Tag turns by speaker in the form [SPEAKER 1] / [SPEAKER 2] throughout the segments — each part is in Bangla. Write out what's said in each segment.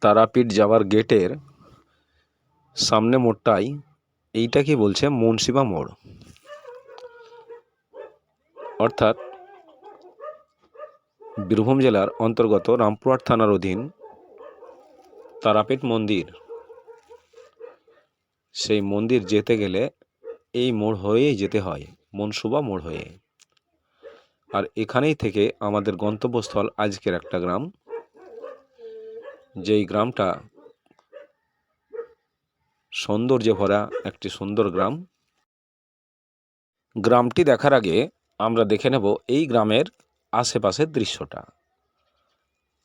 [SPEAKER 1] তারাপীঠ যাওয়ার গেটের সামনে মোড়টাই এইটাকে বলছে? মুন্সিপা মোড়। অর্থাৎ বীরভূম জেলার অন্তর্গত রামপুরহাট থানার অধীন তারাপীঠ মন্দির। সেই মন্দির যেতে গেলে এই মোড় হয়েই যেতে হয়, মনসুবা মোড় হয়ে। আর এখানেই থেকে আমাদের গন্তব্যস্থল আজকের একটা গ্রাম। যেই গ্রামটা সৌন্দর্যে ভরা একটি সুন্দর গ্রাম, গ্রামটি দেখার আগে আমরা দেখে নেব এই গ্রামের আশেপাশের দৃশ্যটা।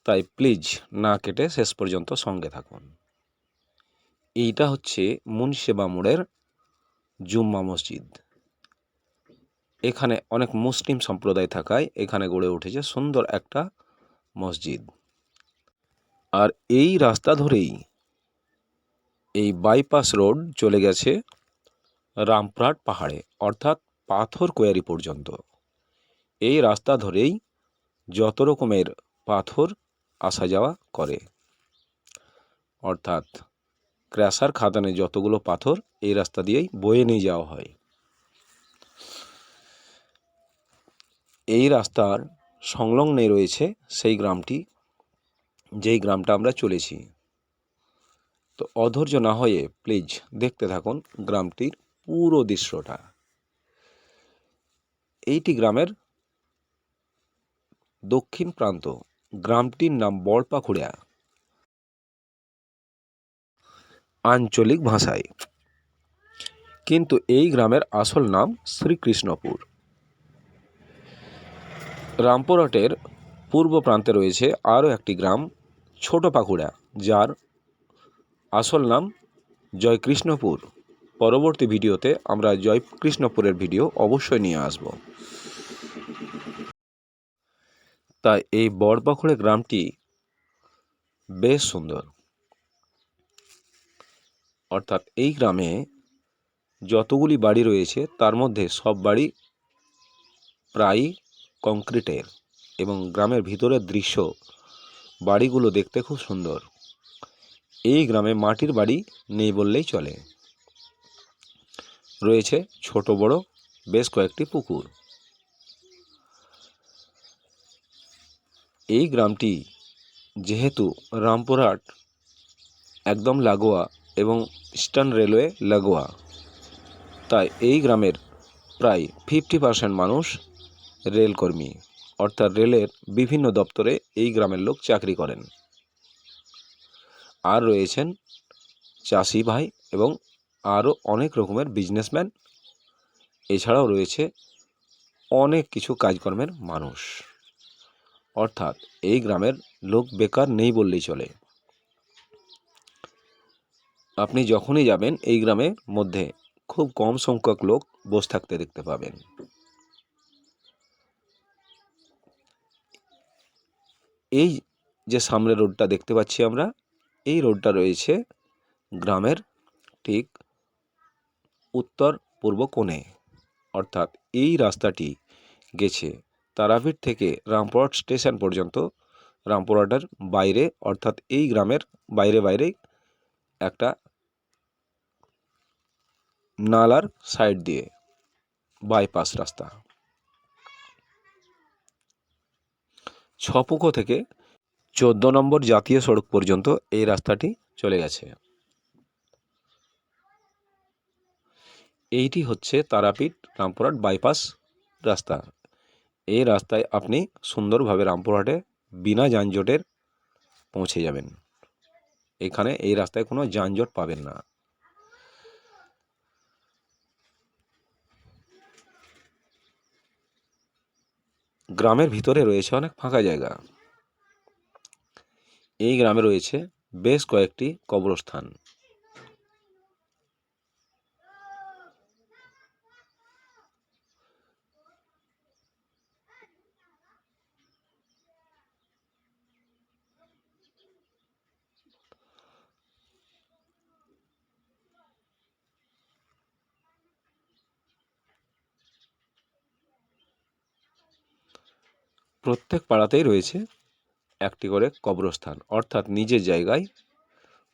[SPEAKER 1] তাই প্লিজ না কেটে শেষ পর্যন্ত সঙ্গে থাকুন। এইটা হচ্ছে মুন্সেবা মোড়ের জুম্মা মসজিদ। এখানে অনেক মুসলিম সম্প্রদায় থাকায় এখানে গড়ে উঠেছে সুন্দর একটা মসজিদ। আর এই রাস্তা ধরেই এই বাইপাস রোড চলে গেছে রামপুরহাট পাহাড়ে, অর্থাৎ পাথর কোয়ারি পর্যন্ত। এই রাস্তা ধরেই যত রকমের পাথর আসা যাওয়া করে, অর্থাৎ ক্র্যাশার খাদানে যতগুলো পাথর এই রাস্তা দিয়েই বয়ে নিয়ে যাওয়া হয়। এই রাস্তার সংলগ্নে রয়েছে সেই গ্রামটি যেই গ্রামটা আমরা চলেছি। তো অধৈর্য না হয়ে প্লিজ দেখতে থাকুন গ্রামটির পুরো দৃশ্যটা। এইটি গ্রামের দক্ষিণ প্রান্ত। গ্রামটির নাম বড়পাখুড়িয়া। আঞ্চলিক ভাষায়। কিন্তু এই গ্রামের আসল নাম শ্রীকৃষ্ণপুর। রামপুরহাটের পূর্ব প্রান্তে রয়েছে আরও একটি গ্রাম, ছোট পাকুড়া, যার আসল নাম জয়কৃষ্ণপুর। পরবর্তী ভিডিওতে আমরা জয়কৃষ্ণপুরের ভিডিও অবশ্যই নিয়ে আসব। তাই এই বড়পাখুড়ে গ্রামটি বেশ সুন্দর। অর্থাৎ এই গ্রামে যতগুলি বাড়ি রয়েছে, তার মধ্যে সব বাড়ি প্রায়ই কংক্রিটের। এবং গ্রামের ভিতরের দৃশ্য। বাড়িগুলো দেখতে খুব সুন্দর। এই গ্রামে মাটির বাড়ি নেই বললেই চলে। রয়েছে ছোট, বড়, বেশ কয়েকটি পুকুর। এই গ্রামটি যেহেতু রামপুরহাট, একদম লাগোয়া এবং ইস্টার্ন রেলওয়ে লাগোয়া, তাই এই গ্রামের প্রায় ফিফটি পার্সেন্ট মানুষ রেলকর্মী। অর্থাৎ রেলের বিভিন্ন দপ্তরে এই গ্রামের লোক চাকরি করেন। আর রয়েছেন চাষি ভাই এবং আরও অনেক রকমের বিজনেসম্যান এছাড়াও রয়েছে অনেক কিছু কাজকর্মের মানুষ। অর্থাৎ এই গ্রামের লোক বেকার নেই বললেই চলে। আপনি যখনই যাবেন এই গ্রামের মধ্যে খুব কম সংখ্যক লোক বসে থাকতে দেখতে পাবেন। এই যে সামনে রোডটা দেখতে পাচ্ছি আমরা, এই রোডটা রয়েছে গ্রামের ঠিক উত্তর পূর্ব কোণে। অর্থাৎ এই রাস্তাটি গেছে তারাপীঠ থেকে রামপুরহাট স্টেশন পর্যন্ত। রামপুরহাটের বাইরে, অর্থাৎ এই গ্রামের বাইরে বাইরে একটা নালার সাইড দিয়ে বাইপাস রাস্তা। ছপুকো থেকে চোদ্দ নম্বর জাতীয় সড়ক পর্যন্ত এই রাস্তাটি চলে গেছে। এইটি হচ্ছে তারাপীঠ রামপুরহাট বাইপাস রাস্তা। এই রাস্তায় আপনি সুন্দরভাবে রামপুরহাটে বিনা যানজটের পৌঁছে যাবেন। এখানে এই রাস্তায় কোনো যানজট পাবেন না। গ্রামের ভিতরে রয়েছে অনেক ফাঁকা জায়গা। এই গ্রামে রয়েছে বেশ কয়েকটি কবরস্থান। প্রত্যেক পাড়াতেই রয়েছে একটি করে কবরস্থান, অর্থাৎ নিজের জায়গায়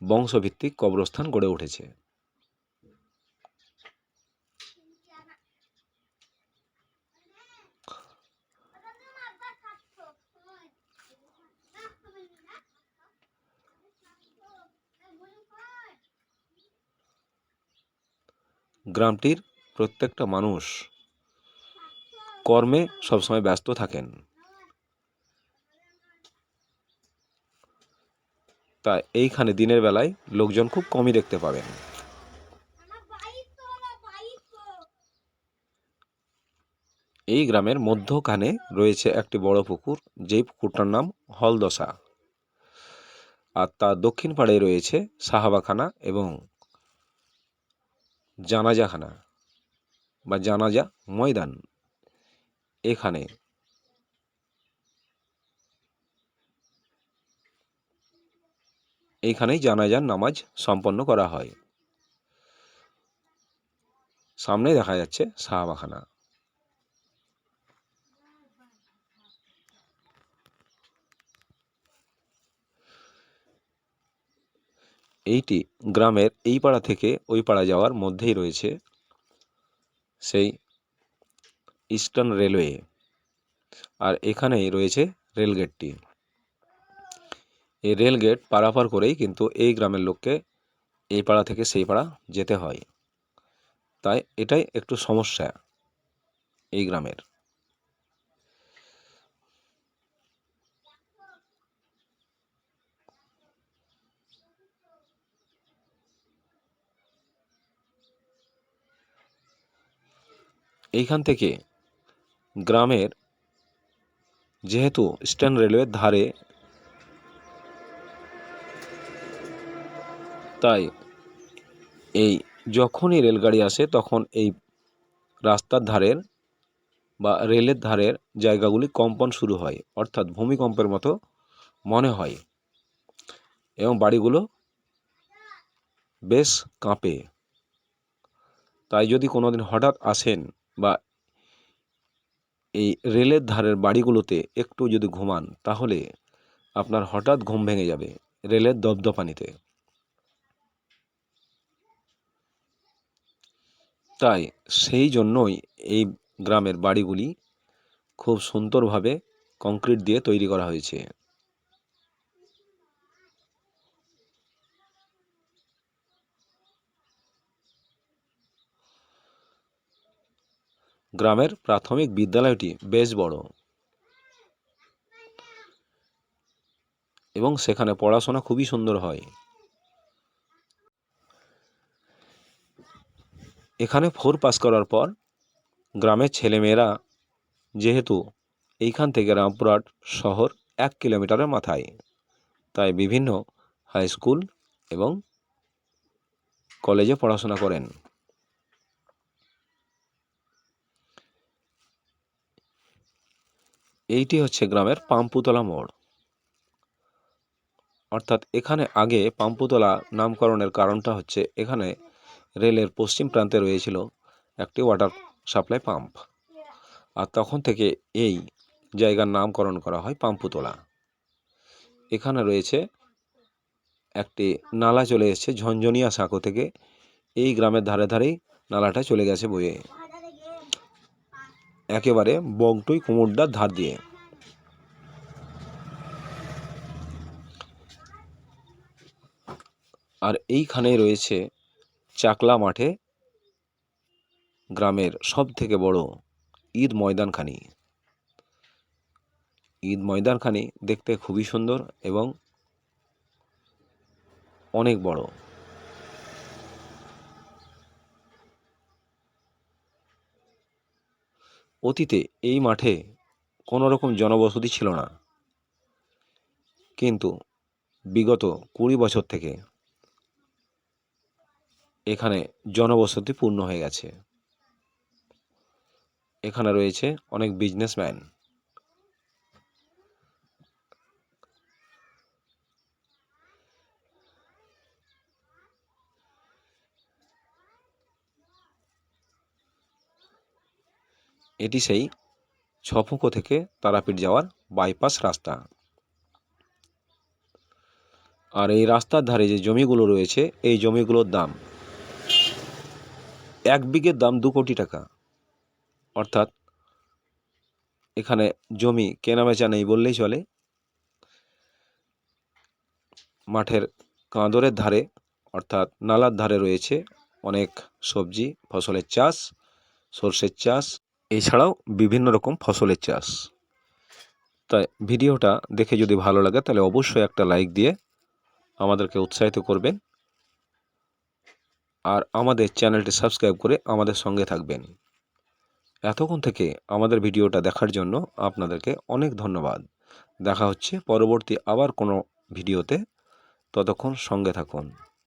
[SPEAKER 1] বংশভিত্তিক কবরস্থান গড়ে উঠেছে। গ্রামটির প্রত্যেকটা মানুষ কর্মে সবসময় ব্যস্ত থাকেন। তা এইখানে দিনের বেলায় লোকজন খুব কমই দেখতে পাবেন। এই গ্রামের মধ্যখানে রয়েছে একটি বড় পুকুর, যেই পুকুরটার নাম হলদশা। আর তার দক্ষিণ পাড়ে রয়েছে সাহাবাখানা এবং জানাজাখানা বা জানাজা ময়দান। এখানে এইখানেই জানাজার নামাজ সম্পন্ন করা হয়। সামনে দেখা যাচ্ছে সাহাবাখানা এইটি গ্রামের এই পাড়া থেকে ওই পাড়া যাওয়ার মধ্যেই রয়েছে সেই ইস্টার্ন রেলওয়ে। আর এখানেই রয়েছে রেলগেটটি। এই রেলগেট পারাপার করেই কিন্তু এই গ্রামের লোককে এই পাড়া থেকে সেই পাড়া যেতে হয়। তাই এটাই একটু সমস্যা এই গ্রামের। এইখান থেকে গ্রামের যেহেতু স্ট্যান্ড রেলওয়ের ধারে তাই এই যখনই রেলগাড়ি আসে, তখন এই রাস্তার ধারের বা রেলের ধারের জায়গাগুলি কম্পন শুরু হয়, অর্থাৎ ভূমিকম্পের মতো মনে হয় এবং বাড়িগুলো বেশ কাঁপে। তাই যদি কোনোদিন হঠাৎ আসেন বা এই রেলের ধারের বাড়িগুলোতে একটু যদি ঘুমান, তাহলে আপনার হঠাৎ ঘুম ভেঙে যাবে রেলের দপদপানিতে। তাই সেই জন্যই এই গ্রামের বাড়িগুলি খুব সুন্দরভাবে কংক্রিট দিয়ে তৈরি করা হয়েছে। গ্রামের প্রাথমিক বিদ্যালয়টি বেশ বড় এবং সেখানে পড়াশোনা খুবই সুন্দর হয়। এখানে ফোর পাস করার পর গ্রামের ছেলেমেয়েরা যেহেতু এইখান থেকে রামপুরহাট শহর এক কিলোমিটারের মাথায়, তাই বিভিন্ন হাই স্কুল এবং কলেজে পড়াশোনা করেন। এইটি হচ্ছে গ্রামের পাম্পুতলা মোড়। অর্থাৎ এখানে আগে পাম্পুতলা নামকরণের কারণটা হচ্ছে এখানে রেলের পশ্চিম প্রান্তে রয়েছিল একটি ওয়াটার সাপ্লাই পাম্প আর তখন থেকে এই জায়গার নামকরণ করা হয় পাম্পুতলা। এখানে রয়েছে একটি নালা চলে এসেছে ঝঞ্ঝনিয়া সাঁকো থেকে। এই গ্রামের ধারে ধারেই নালাটা চলে গেছে বয়ে। একেবারে বগটুই কুমুরডার ধার দিয়ে। আর এইখানেই রয়েছে চাকলা মাঠে গ্রামের সব থেকে বড় ঈদ ময়দানখানি। ঈদ ময়দানখানি দেখতে খুবই সুন্দর এবং অনেক বড়। অতীতে এই মাঠে কোনো রকম জনবসতি ছিল না। কিন্তু বিগত কুড়ি বছর থেকে এখানে জনবসতি পূর্ণ হয়ে গেছে। এখানে রয়েছে অনেক বিজনেসম্যান এটি সেই ছফুঁকো থেকে তারাপীঠ যাওয়ার বাইপাস রাস্তা। আর এই রাস্তার ধারে যে জমিগুলো রয়েছে, এই জমিগুলোর দাম এক বিঘের দাম দু কোটি টাকা। অর্থাৎ এখানে জমি কেনা বেচা নেই বললেই চলে। মাঠের কাঁদরের ধারে, অর্থাৎ নালার ধারে রয়েছে অনেক সবজি, ফসলের চাষ, সর্ষের চাষ, এছাড়াও বিভিন্ন রকম ফসলের চাষ। তাই ভিডিওটা দেখে যদি ভালো লাগে, তাহলে অবশ্যই একটা লাইক দিয়ে আমাদেরকে উৎসাহিত করবেন। আর আমাদের চ্যানেলটি সাবস্ক্রাইব করে আমাদের সঙ্গে থাকবেন। এতক্ষণ থেকে আমাদের ভিডিওটা দেখার জন্য আপনাদেরকে অনেক ধন্যবাদ। দেখা হচ্ছে পরবর্তী আবার কোনো ভিডিওতে। ততক্ষণ সঙ্গে থাকুন।